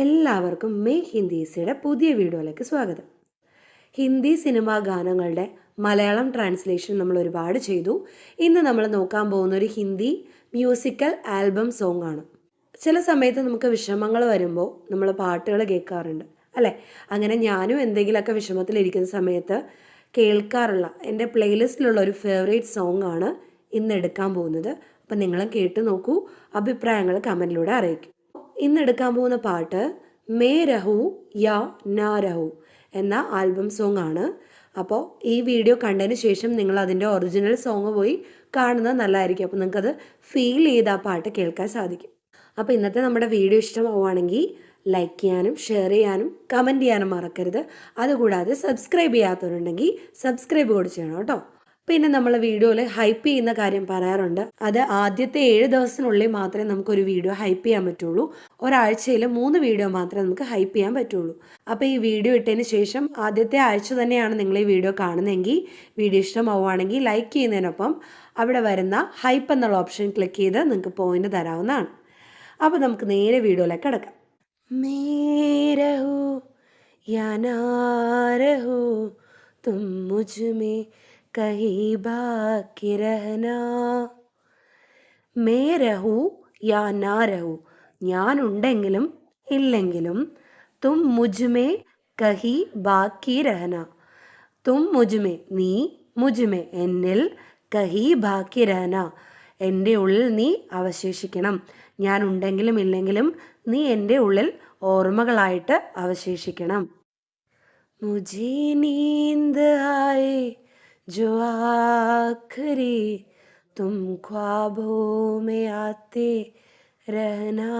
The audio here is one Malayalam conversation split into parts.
എല്ലാവർക്കും മെയ് ഹിന്ദീസിയുടെ പുതിയ വീഡിയോയിലേക്ക് സ്വാഗതം. ഹിന്ദി സിനിമാ ഗാനങ്ങളുടെ മലയാളം ട്രാൻസ്ലേഷൻ നമ്മൾ ഒരുപാട് ചെയ്തു. ഇന്ന് നമ്മൾ നോക്കാൻ പോകുന്ന ഒരു ഹിന്ദി മ്യൂസിക്കൽ ആൽബം സോങ് ആണ്. ചില സമയത്ത് നമുക്ക് വിഷമങ്ങൾ വരുമ്പോൾ നമ്മൾ പാട്ടുകൾ കേൾക്കാറുണ്ട് അല്ലേ? അങ്ങനെ ഞാനും എന്തെങ്കിലുമൊക്കെ വിഷമത്തിലിരിക്കുന്ന സമയത്ത് കേൾക്കാറുള്ള എന്റെ പ്ലേലിസ്റ്റിലുള്ള ഒരു ഫേവറേറ്റ് സോങ് ആണ് ഇന്ന് എടുക്കാൻ പോകുന്നത്. അപ്പം നിങ്ങളും കേട്ട് നോക്കൂ അഭിപ്രായങ്ങൾ കമന്റിലൂടെ അറിയിക്കും. ഇന്ന് എടുക്കാൻ പോകുന്ന പാട്ട് മേ രഹു യാ നാ രഹു എന്ന ആൽബം സോങ് ആണ്. അപ്പോൾ ഈ വീഡിയോ കണ്ടതിന് ശേഷം നിങ്ങൾ അതിന്റെ ഒറിജിനൽ സോങ് പോയി കാണുന്നത് നല്ലതായിരിക്കും. അപ്പോൾ നിങ്ങൾക്കത് ഫീൽ ചെയ്ത് ആ പാട്ട് കേൾക്കാൻ സാധിക്കും. അപ്പോൾ ഇന്നത്തെ നമ്മുടെ വീഡിയോ ഇഷ്ടമാവുകയാണെങ്കിൽ ലൈക്ക് ചെയ്യാനും ഷെയർ ചെയ്യാനും കമന്റ് ചെയ്യാനും മറക്കരുത്. അതുകൂടാതെ സബ്സ്ക്രൈബ് ചെയ്യാത്തവരുണ്ടെങ്കിൽ സബ്സ്ക്രൈബ് കൂടി ചെയ്യണം കേട്ടോ. പിന്നെ നമ്മൾ വീഡിയോയിൽ ഹൈപ്പ് ചെയ്യുന്ന കാര്യം പറയാറുണ്ട്. അത് ആദ്യത്തെ ഏഴ് ദിവസത്തിനുള്ളിൽ മാത്രമേ നമുക്കൊരു വീഡിയോ ഹൈപ്പ് ചെയ്യാൻ പറ്റുള്ളൂ. ഒരാഴ്ചയിൽ മൂന്ന് വീഡിയോ മാത്രമേ നമുക്ക് ഹൈപ്പ് ചെയ്യാൻ പറ്റുള്ളൂ. അപ്പോൾ ഈ വീഡിയോ ഇട്ടതിന് ശേഷം ആദ്യത്തെ ആഴ്ച തന്നെയാണ് നിങ്ങൾ ഈ വീഡിയോ കാണുന്നതെങ്കിൽ വീഡിയോ ഇഷ്ടമാവുകയാണെങ്കിൽ ലൈക്ക് ചെയ്യുന്നതിനൊപ്പം അവിടെ വരുന്ന ഹൈപ്പ് എന്നുള്ള ഓപ്ഷൻ ക്ലിക്ക് ചെയ്ത് നിങ്ങൾക്ക് പോയിന്റ് തരാവുന്നതാണ്. അപ്പോൾ നമുക്ക് നേരെ വീഡിയോയിലേക്ക് കിടക്കാം. മേരഹു തും മുझ कहीं बाकी रहना മേ രഹു യാ നാ രഹു ഞാനുണ്ടെങ്കിലും ഇല്ലെങ്കിലും തും മുജ്മേ കഹി ബാക്കി രഹന തും മുജ്മേ നീ മുജ്മേ എന്നിൽ കഹി ബാക്കി രഹന എൻ്റെ ഉള്ളിൽ നീ അവശേഷിക്കണം ഞാൻ ഉണ്ടെങ്കിലും ഇല്ലെങ്കിലും നീ എൻ്റെ ഉള്ളിൽ ഓർമ്മകളായിട്ട് അവശേഷിക്കണം മുജേ നീന്ത് ആയേ जो आखरी तुम ख्वाबों में आते रहना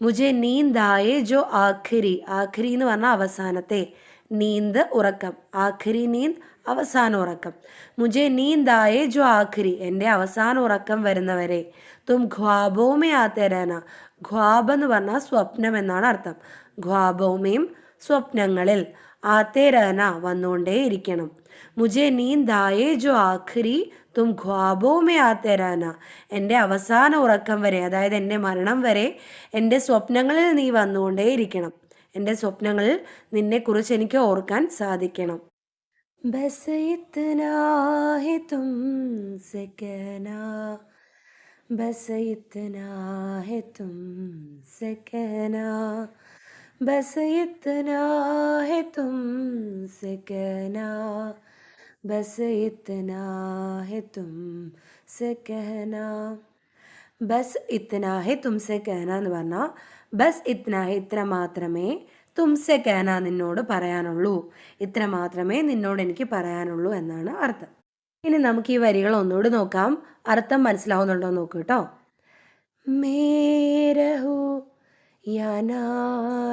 മുജെ നീന്തായേ ജോ ആഖിരി ആഖിരി എന്ന് പറഞ്ഞാൽ അവസാനത്തെ നീന്ത് ഉറക്കം ആഖിരി നീന്ത് അവസാന ഉറക്കം മുജെ നീന്തായേ ജോ ആഖിരി എൻ്റെ അവസാന ഉറക്കം വരുന്നവരെ തും ഖ്വാബോമേ ആത്തേരാന ഖ്വാബ് എന്ന് പറഞ്ഞാൽ സ്വപ്നം എന്നാണ് അർത്ഥം ഖ്വാബോമയും സ്വപ്നങ്ങളിൽ ആത്തേരാന വന്നുകൊണ്ടേ ഇരിക്കണം. മുജെ നീന്തായേ ജോ ആഖരി തും ഖ്വാബോ മേ ആത്തേരാന. എന്റെ അവസാന ഉറക്കം വരെ അതായത് എന്റെ മരണം വരെ എന്റെ സ്വപ്നങ്ങളിൽ നീ വന്നുകൊണ്ടേ ഇരിക്കണം. എന്റെ സ്വപ്നങ്ങളിൽ നിന്നെക്കുറിച്ച് എനിക്ക് ഓർക്കാൻ സാധിക്കണം. ബസ് ഇത്തനാ തും സെ ബസ് ഇത്തനാ തും സെ കഹനാ बस इतना है तुमसे कहना बस इतना है तुमसे कहना ബസ് ഇത്തന ഹെ തുംസെ കഹന എന്ന് പറഞ്ഞാൽ ബസ് ഇത്തന ഹെ ഇത്ര മാത്രമേ തുംസെ കഹന നിന്നോട് പറയാനുള്ളൂ ഇത്ര മാത്രമേ നിന്നോട് എനിക്ക് പറയാനുള്ളൂ എന്നാണ് അർത്ഥം ഇനി നമുക്ക് ഈ വരികൾ ഒന്നുകൂടി നോക്കാം അർത്ഥം മനസ്സിലാവുന്നുണ്ടോ നോക്കൂ കേട്ടോ മേരഹു या ना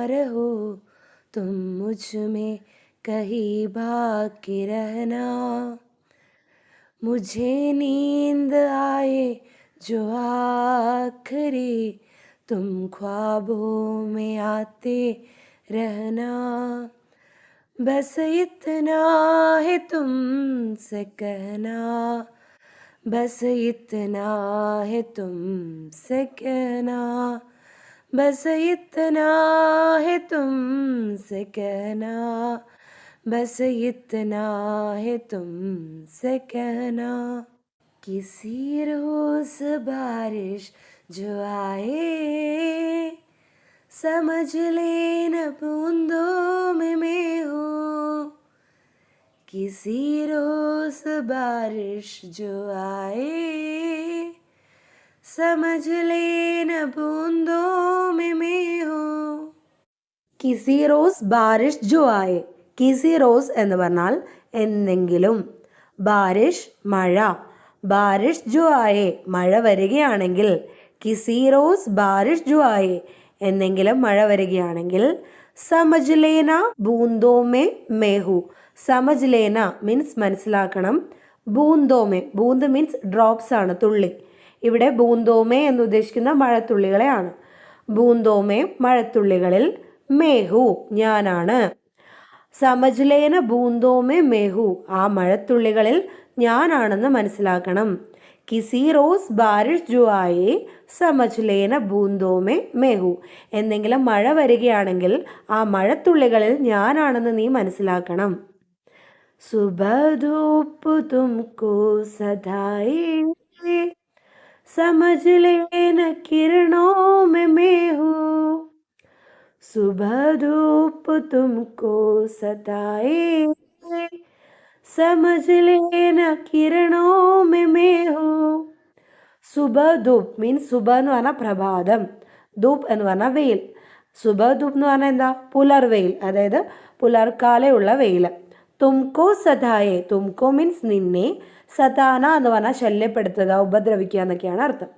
रहो तुम मुझमें कहीं बाकी रहना। मुझे नींद आए जो आखरी, तुम ख्वाबों में आते रहना। बस इतना है तुमसे कहना, बस इतना है तुमसे कहना। बस इतना है तुमसे कहना, बस इतना है तुमसे कहना। किसी रोज बारिश जो आए, समझ लेना बूंदों में मैं हूँ। किसी रोज बारिश जो आए समझ लेना बूंदों में मैं हूँ കിസി റോസ് ബാരിഷ് ജോ ആയെ കിസി റോസ് എന്ന് പറഞ്ഞാൽ എന്തെങ്കിലും ബാരിഷ് മഴ ബാരിഷ് ജോ ആയെ മഴ വരികയാണെങ്കിൽ കിസി റോസ് ബാരിഷ് ജോ ആയെ എന്തെങ്കിലും മഴ വരികയാണെങ്കിൽ സമജ്ലേന ബൂന്തോമേ മേഹു സമജ്ലേന മീൻസ് മനസ്സിലാക്കണം ബൂന്തോമേ ബൂന്ത് മീൻസ് ഡ്രോപ്സ് ആണ് തുള്ളി ഇവിടെ ബൂന്തോമേ എന്നുദ്ദേശിക്കുന്ന മഴത്തുള്ളികളെയാണ്. ബൂന്തോമേ മഴത്തുള്ളികളിൽ മേഹു ഞാനാണ്. സമജ്ലേന ബൂന്തോമേ മേഹു ആ മഴത്തുള്ളികളിൽ ഞാനാണെന്ന് മനസ്സിലാക്കണം. കിസി റോസ് ബാരിഷ് ജുവായി സമജ്ലേന ബൂന്തോമേ മേഹു. എന്തെങ്കിലും മഴ വരികയാണെങ്കിൽ ആ മഴത്തുള്ളികളിൽ ഞാനാണെന്ന് നീ മനസ്സിലാക്കണം. സുബധൂപ്പു തുംകോ സദായി सधाए समझ लेना किरणों में मैं हूँ सुबह धूप तुमको सताए समझ लेना किरणों में मैं हूँ സുബ ധൂപ് മീൻസ് സുബ എന്ന് പറഞ്ഞാൽ പ്രഭാതം ധൂപ് എന്ന് പറഞ്ഞാൽ വെയിൽ സുബ ധൂപ് എന്ന് പറഞ്ഞാൽ എന്താ പുലർവെയിൽ അതായത് പുലർക്കാലയുള്ള വെയിൽ തുംകോ സദായെ തുംകോ മീൻസ് നിന്നെ സതാന എന്ന് പറഞ്ഞാൽ ശല്യപ്പെടുത്തുക ഉപദ്രവിക്കുക എന്നൊക്കെയാണ് അർത്ഥം.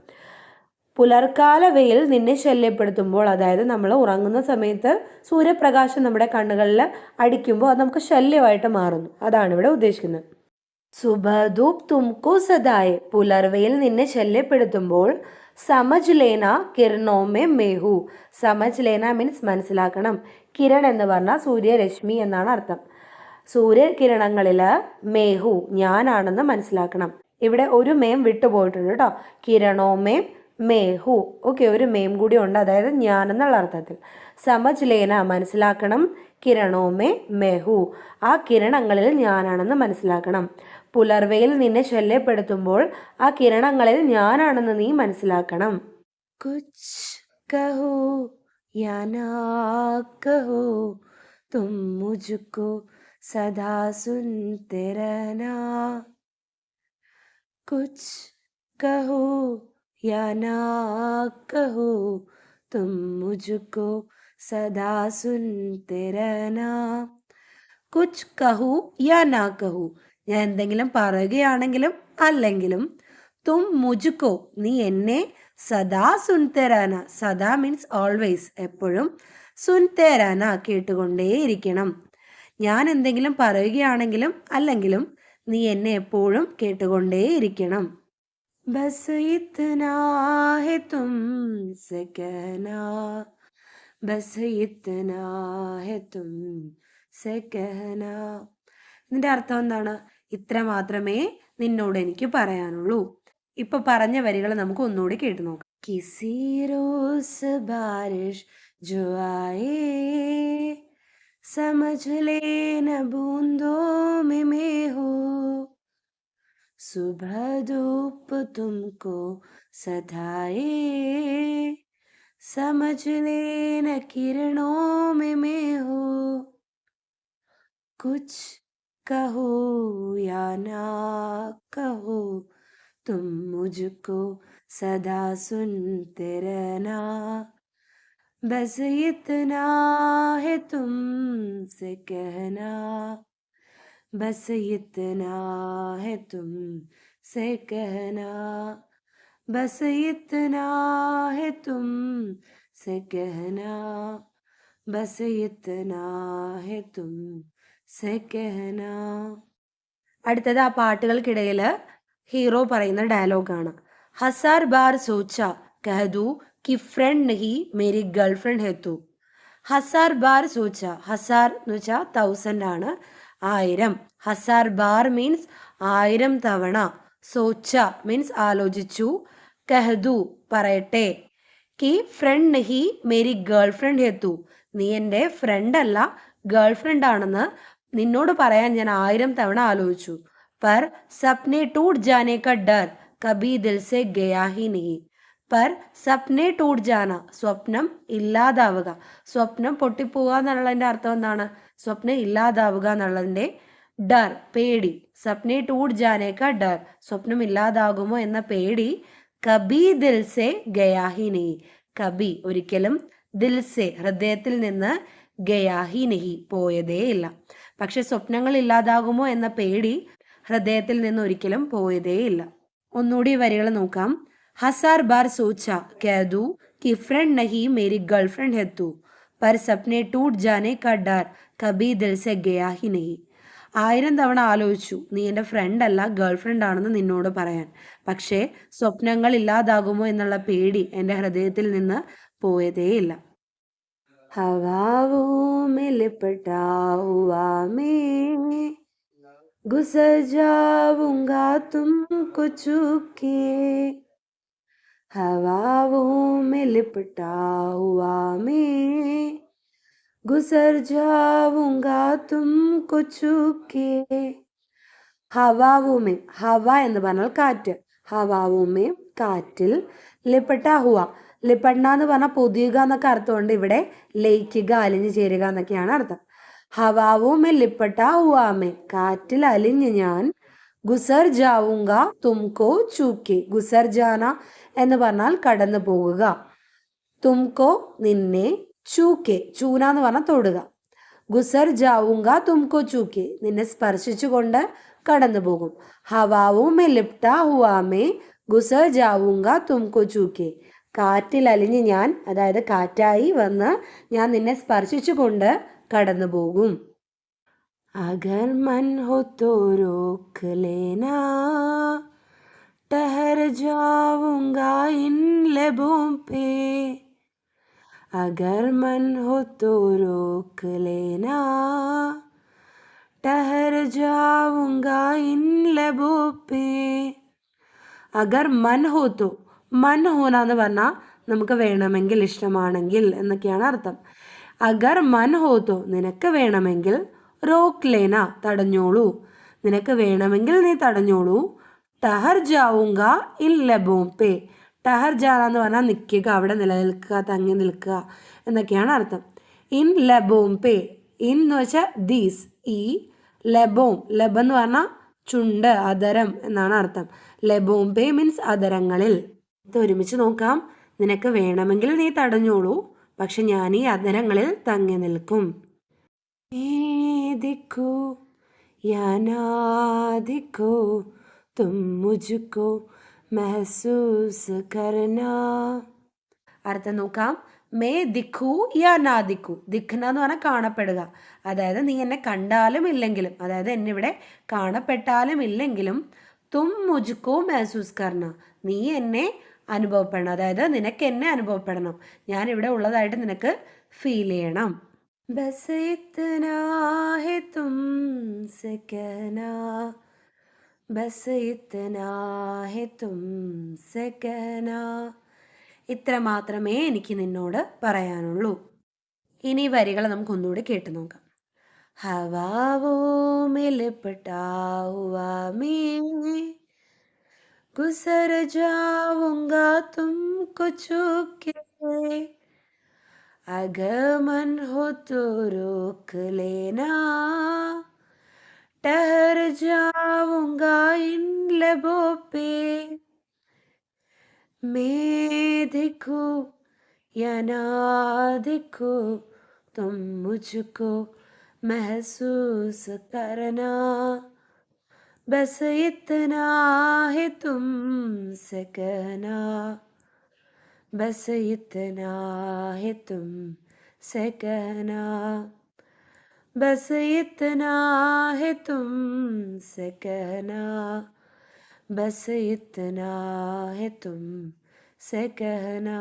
പുലർക്കാല വെയിൽ നിന്നെ ശല്യപ്പെടുത്തുമ്പോൾ അതായത് നമ്മൾ ഉറങ്ങുന്ന സമയത്ത് സൂര്യപ്രകാശം നമ്മുടെ കണ്ണുകളിൽ അടിക്കുമ്പോൾ അത് നമുക്ക് ശല്യമായിട്ട് മാറുന്നു. അതാണ് ഇവിടെ ഉദ്ദേശിക്കുന്നത്. സുബധൂപ് തുംകു സദായ് പുലർവെയിൽ നിന്നെ ശല്യപ്പെടുത്തുമ്പോൾ സമജ് ലേന കിരണോമേ മേഹു. സമജ് ലേന മീൻസ് മനസ്സിലാക്കണം. കിരൺ എന്ന് പറഞ്ഞാൽ സൂര്യരശ്മി എന്നാണ് അർത്ഥം. സൂര്യകിരണങ്ങളിൽ മേഹു ഞാനാണെന്ന് മനസ്സിലാക്കണം. ഇവിടെ ഒരു മേം വിട്ടുപോയിട്ടുണ്ട് കേട്ടോ കിരണോ മേം മേഹു. ഓക്കെ ഒരു മേം കൂടി ഉണ്ട്. അതായത് ഞാൻ എന്നുള്ള അർത്ഥത്തിൽ. സമജ് ലേന മനസ്സിലാക്കണം കിരണോമേ മെഹു. ആ കിരണങ്ങളിൽ ഞാനാണെന്ന് മനസ്സിലാക്കണം. പുലർവയിൽ നിന്നെ ശല്യപ്പെടുത്തുമ്പോൾ ആ കിരണങ്ങളിൽ ഞാനാണെന്ന് നീ മനസ്സിലാക്കണം. കുച്ച് കഹോ യാനാ കഹോ തും മുझको सदा सुनते रहना कुछ कहो या ना कहो तुम मुझको सदा सुनते रहना കുച്ച് കഹു യാ നാ കഹു ഞാൻ എന്തെങ്കിലും പറയുകയാണെങ്കിലും അല്ലെങ്കിലും തും മുജുക്കോ നീ എന്നെ സദാ സുൻതേരാന സദാ മീൻസ് ഓൾവേസ് എപ്പോഴും സുൻതേരാന കേട്ടുകൊണ്ടേയിരിക്കണം ഞാൻ എന്തെങ്കിലും പറയുകയാണെങ്കിലും അല്ലെങ്കിലും നീ എന്നെ എപ്പോഴും കേട്ടുകൊണ്ടേയിരിക്കണം. ബസ് തും ബസ് തും സെ കഹനാ ഇതിന്റെ അർത്ഥം എന്താണ്? ഇത്ര മാത്രമേ നിന്നോട് എനിക്ക് പറയാനുള്ളൂ. ഇപ്പൊ പറഞ്ഞ വരികൾ നമുക്ക് ഒന്നുകൂടി കേട്ടു നോക്കാം. കിസി ബാരിഷ് ജോ समझ ले न बूंदों में मैं हो। सुबह धूप तुमको सधाए। समझ लेना किरणों में मैं हो। कुछ कहो या ना कहो, तुम मुझको सदा सुनते रहना। बस इतना है तुमसे कहना बस इतना है तुमसे कहना बस इतना है तुमसे कहना बस इतना है तुमसे कहना അടുത്തത് ആ പാട്ടുകൾക്കിടയിൽ ഹീറോ പറയുന്ന ഡയലോഗാണ് ഹസാർ ബാർ സോച്ച കഹദു कि फ्रेंड नहीं मेरी ഗേൾ ഫ്രണ്ട് ഹെത്തു ഹസാർ ബാർ സൂച്ച ഹസാർ എന്ന് വെച്ചാൽ തൗസൻഡ് ആണ് ആയിരം ഹസാർ ബാർ മീൻസ് ആയിരം തവണ സോച്ച മീൻസ് ആലോചിച്ചു കഹദു പറയട്ടെ കി ഫ്രണ്ട് നഹി മേരി ഗേൾ ഫ്രണ്ട് ഹെത്തു നീ എൻ്റെ ഫ്രണ്ട് അല്ല ഗേൾ ഫ്രണ്ട് ആണെന്ന് നിന്നോട് പറയാൻ ഞാൻ ആയിരം തവണ ആലോചിച്ചു പർ സപ്നെ ടൂട്ട് ജാനെ ക ഡർ കബി ദിൽ സെ ഗയാ ഹി നഹി പർ സ്വപ്നെ ടൂട്ട് ജാന സ്വപ്നം ഇല്ലാതാവുക. സ്വപ്നം പൊട്ടിപ്പോവുക എന്നുള്ളതിന്റെ അർത്ഥം എന്താണ്? സ്വപ്നം ഇല്ലാതാവുക എന്നുള്ളതിന്റെ ഡർ പേടി. സ്വപ്നെ ടൂട്ട് ജാനേക്ക ഡർ. സ്വപ്നം ഇല്ലാതാകുമോ എന്ന പേടി കബി ദിൽസെ ഗയാഹിനി കബി ഒരിക്കലും ദിൽസെ ഹൃദയത്തിൽ നിന്ന് ഗയാഹി നെഹി പോയതേയില്ല പക്ഷെ സ്വപ്നങ്ങൾ ഇല്ലാതാകുമോ എന്ന പേടി ഹൃദയത്തിൽ നിന്ന് ഒരിക്കലും പോയതേയില്ല ഒന്നുകൂടി വരികൾ നോക്കാം. हजार बार सोचा कह दूं कि फ्रेंड नहीं मेरी गर्लफ्रेंड है तू पर सपने टूट जाने का डर कभी दिल से गया ही नहीं ആയിരം തവണ ആലോചിച്ചു നീ എൻ്റെ ഫ്രണ്ട് അല്ല ഗേൾ ഫ്രണ്ട് ആണെന്ന് നിന്നോട് പറയാൻ പക്ഷേ സ്വപ്നങ്ങൾ ഇല്ലാതാകുമോ എന്നുള്ള പേടി എൻ്റെ ഹൃദയത്തിൽ നിന്ന് പോയതേയില്ല हवाओं में लिपटा हुआ मैं हवाओं में लिपटा हुआ मैं गुजर जाऊंगा तुमको चुके ഹവാവുമേ ഹവ എന്ന് പറഞ്ഞാൽ കാറ്റ് ഹവാവുമേ കാറ്റിൽ ലിപ്പട്ട ഹുവ ലിപ്പണ്ണ എന്ന് പറഞ്ഞാൽ പൊതിയുക എന്നൊക്കെ അർത്ഥമുണ്ട് ഇവിടെ ലയിക്കുക അലിഞ്ഞു ചേരുക എന്നൊക്കെയാണ് അർത്ഥം ഹവാവുമേ ലിപ്പട്ട ഹുവാമേ കാറ്റിൽ അലിഞ്ഞ് ഞാൻ ഗുസർ ജാവുങ്ക തുംകോ ചൂക്കെ. ഗുസർ ജാന എന്ന് പറഞ്ഞാൽ കടന്നു പോകുക. തുംകോ നിന്നെ ചൂക്കെ. ചൂന എന്ന് പറഞ്ഞാൽ തൊടുക. ഗുസർ ജാവുങ്ക തുംകോ ചൂക്കെ. നിന്നെ സ്പർശിച്ചുകൊണ്ട് കടന്നു പോകും. ഹവാവും ലിപ്റ്റ ഹുവാമേ ഗുസർ ജാവുങ്ക തുംകോ ചൂക്കെ. കാറ്റിൽ അലിഞ്ഞ് ഞാൻ അതായത് കാറ്റായി വന്ന് ഞാൻ നിന്നെ സ്പർശിച്ചുകൊണ്ട് കടന്നു പോകും. അഗർ മൻ ഹോ തോ രോക്ക് ലേനാ ठहर जाऊंगा इन लबों पे अगर मन हो तो रोक लेना ठहर जाऊंगा इन लबों पे അഗർ മൻ ഹോത്തോ മൻ ഹോന എന്ന് പറഞ്ഞാൽ നമുക്ക് വേണമെങ്കിൽ ഇഷ്ടമാണെങ്കിൽ എന്നൊക്കെയാണ് അർത്ഥം അഗർ മൻ ഹോത്തോ നിനക്ക് വേണമെങ്കിൽ റോക്ക് ലേന തടഞ്ഞോളൂ. നിനക്ക് വേണമെങ്കിൽ നീ തടഞ്ഞോളൂ. ടഹർ ജാവുങ്ക ഇൻ ബോംപേ ടഹർ ജാല എന്ന് പറഞ്ഞാൽ നിൽക്കുക അവിടെ നിലനിൽക്കുക തങ്ങി നിൽക്കുക എന്നൊക്കെയാണ് അർത്ഥം. ഇൻ ലബോംപേ. ഇൻ എന്ന് വെച്ചാൽ ദീസ് ഈ ലബോം. ലബ് എന്ന് പറഞ്ഞാൽ ചുണ്ട് അതരം എന്നാണ് അർത്ഥം. ലബോം പേ മീൻസ് അതരങ്ങളിൽ. ഇത് ഒരുമിച്ച് നോക്കാം. നിനക്ക് വേണമെങ്കിൽ നീ തടഞ്ഞോളൂ പക്ഷെ ഞാൻ ഈ അതരങ്ങളിൽ തങ്ങി നിൽക്കും. ദിക്കോ യാനാ ദിക്കോ तुम मुझको महसूस करना അർത്ഥം നോക്കാം മേ ദിഖു യാ നാ ദിഖു ദിഖ്ന എന്ന് പറഞ്ഞാൽ കാണപ്പെടുക അതായത് നീ എന്നെ കണ്ടാലും ഇല്ലെങ്കിലും അതായത് എന്നെ ഇവിടെ കാണപ്പെട്ടാലും ഇല്ലെങ്കിലും തും മുജുക്കോ മെഹസൂസ് കർണ നീ എന്നെ അനുഭവപ്പെടണം അതായത് നിനക്ക് എന്നെ അനുഭവപ്പെടണം ഞാൻ ഇവിടെ ഉള്ളതായിട്ട് നിനക്ക് ഫീൽ ചെയ്യണം ബസ് ഇത്തനാ ഹെ തും സെ കഹനാ ബസ് ഇത്തനാ ഹെ തും സെ കഹനാ ഇത്ര മാത്രമേ എനിക്ക് നിന്നോട് പറയാനുള്ളൂ ഇനി വരികൾ നമുക്ക് ഒന്നുകൂടി കേട്ടു നോക്കാം ഹവാവോ മിലപ്പെട്ടാവുവാ മേ गुजर जाऊंगा तुमको छूके अगर मन हो तो रोक लेना। ठहर जाऊंगा इन लबों पे। मैं दिखो या ना दिखो तुम मुझको महसूस करना। बस इतना है तुमसे कहना बस इतना है तुम से कहना बस इतना है तुमसे कहना बस इतना है तुम से कहना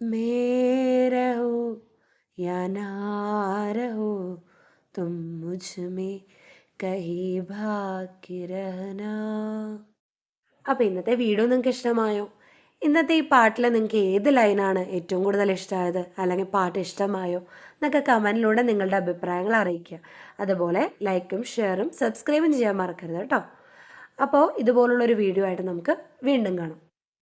मैं रहो या ना रहो तुम मुझ में കഹി ബാക്കി രഹന അപ്പോൾ ഇന്നത്തെ വീഡിയോ നിങ്ങൾക്ക് ഇഷ്ടമായോ ഇന്നത്തെ ഈ പാട്ടിൽ നിങ്ങൾക്ക് ഏത് ലൈനാണ് ഏറ്റവും കൂടുതൽ ഇഷ്ടമായത് അല്ലെങ്കിൽ പാട്ട് ഇഷ്ടമായോ? എന്നൊക്കെ കമന്റിലൂടെ നിങ്ങളുടെ അഭിപ്രായങ്ങൾ അറിയിക്കുക. അതുപോലെ ലൈക്കും ഷെയറും സബ്സ്ക്രൈബും ചെയ്യാൻ മറക്കരുത് കേട്ടോ. അപ്പോൾ ഇതുപോലുള്ളൊരു വീഡിയോ ആയിട്ട് നമുക്ക് വീണ്ടും കാണാം.